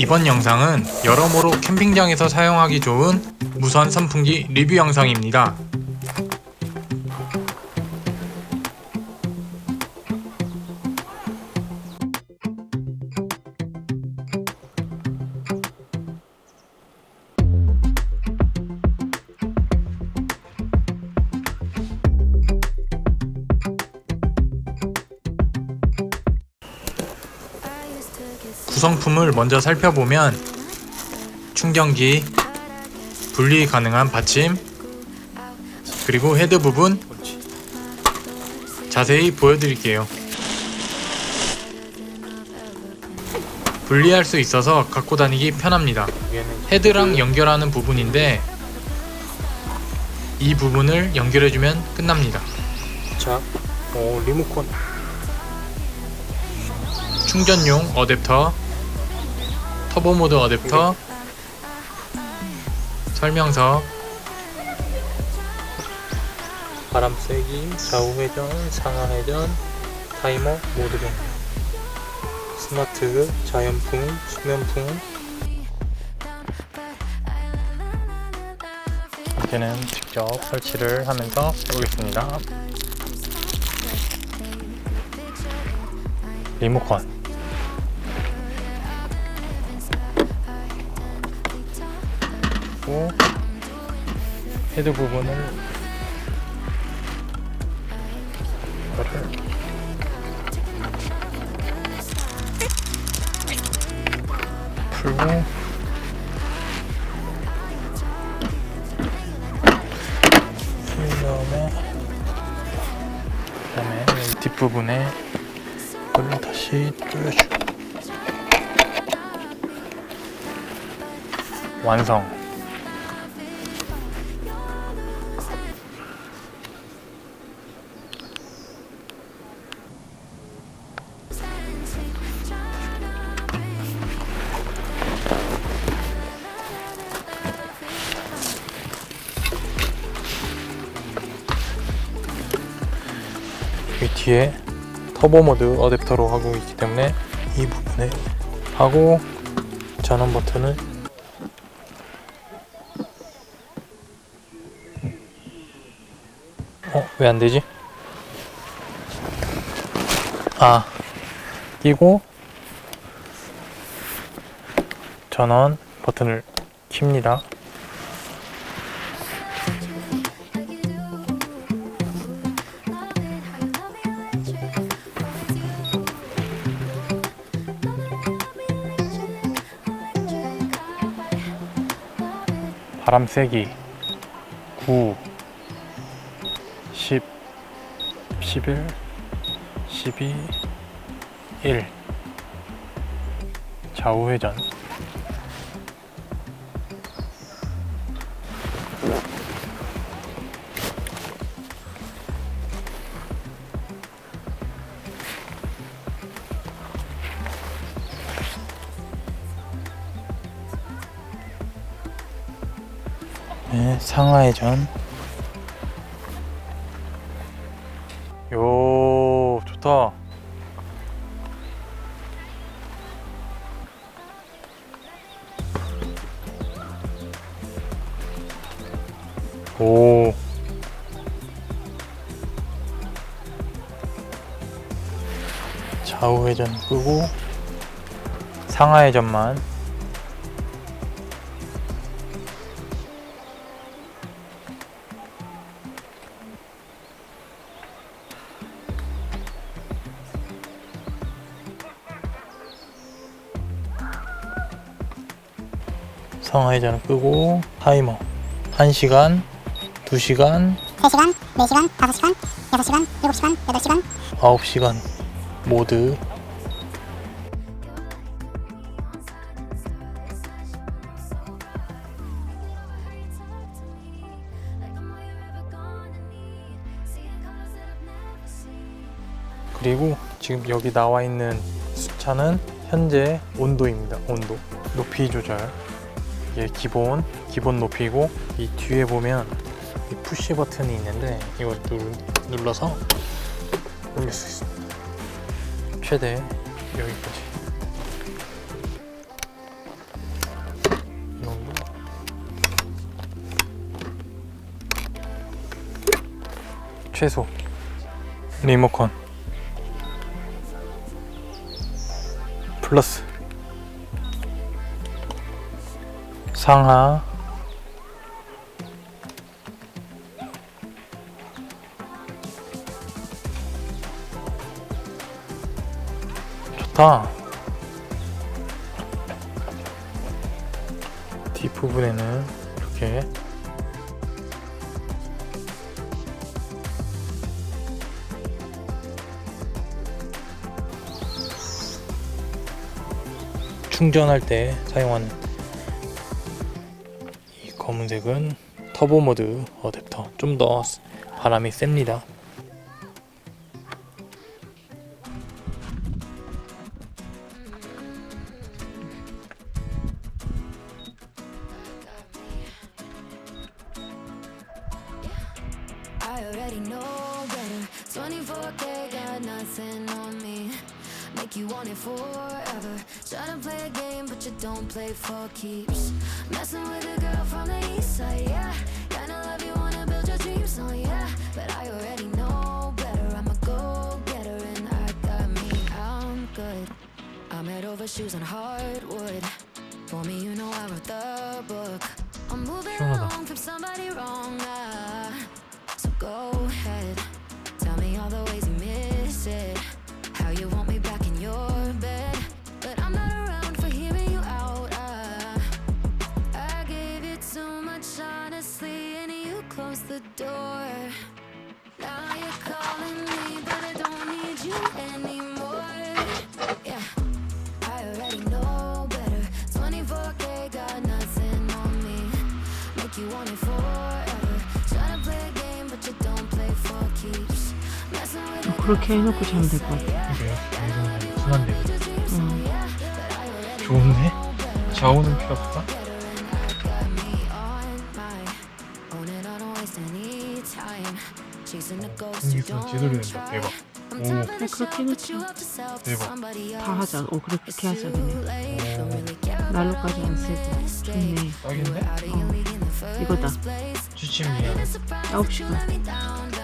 이번 영상은 여러모로 캠핑장에서 사용하기 좋은 무선 선풍기 리뷰 영상입니다. 구성품을 먼저 살펴보면 충전기, 분리 가능한 받침, 그리고 헤드 부분 자세히 보여드릴게요. 분리할 수 있어서 갖고 다니기 편합니다. 헤드랑 연결하는 부분인데 이 부분을 연결해주면 끝납니다. 자, 어, 리모컨 충전용 어댑터, 터보 모드 어댑터, 설명서, 바람 세기, 좌우 회전, 상하 회전, 타이머, 모드 변경, 스마트, 자연풍, 수면풍. 이제는 직접 설치를 하면서 해보겠습니다. 리모컨. 그리고 헤드 부분을 이거를 풀고 풀 다음에 그다음에 이 뒷부분에 이걸 다시 뚫어주고 완성 이 뒤에 터보 모드 어댑터로 하고 있기 때문에 이 부분에 하고 전원 버튼을 어? 왜 안 되지? 아 끼고 전원 버튼을 킵니다 바람 세기. 9 10 11 12 1 좌우 회전 상하 회전. 요 좋다. 오. 좌우 회전 끄고 상하 회전만 상하회전을 끄고 타이머 1시간 2시간 3시간, 4시간, 5시간, 6시간, 7시간, 8시간 9시간 모드 그리고 지금 여기 나와 있는 숫자는 현재 온도입니다. 온도. 높이 조절. 이게 기본 기본 높이고 이 뒤에 보면 이 푸시 버튼이 있는데 이걸 누, 러서 올릴 수 있습니다. 최대 여기까지. 이 정도. 최소 리모컨 플러스 상하. 좋다. 뒷부분에는 이렇게. 충전할 때 사용하는 이 검은색은 터보 모드 어댑터 좀 더 바람이 셉니다 I already know better. 24K got nothing. like you want it forever. try to play a game, but you don't play for keeps. Messing with a girl from the east side, yeah. Kinda love you, wanna build your dreams on, yeah. But I already know better. I'm a go getter, and I got me. I'm good. I'm head over shoes on hardwood. For me, you know I wrote the book. I'm moving along from somebody wrong. Ah. So go ahead, tell me all the ways you miss it. 그렇게 해놓고 자면 될 것 같아. 이게 이건 순한데 응. 좋은데? 좌우는 필요 없다? 여기서 지도를 낸다 대박 오 그렇게 해놓지. 대박 다 하자. 어, 그렇게 하자, 그냥. 난로까지 안 쓰고. 좋네. 딱인데? 이거다. 추침이야 9시간.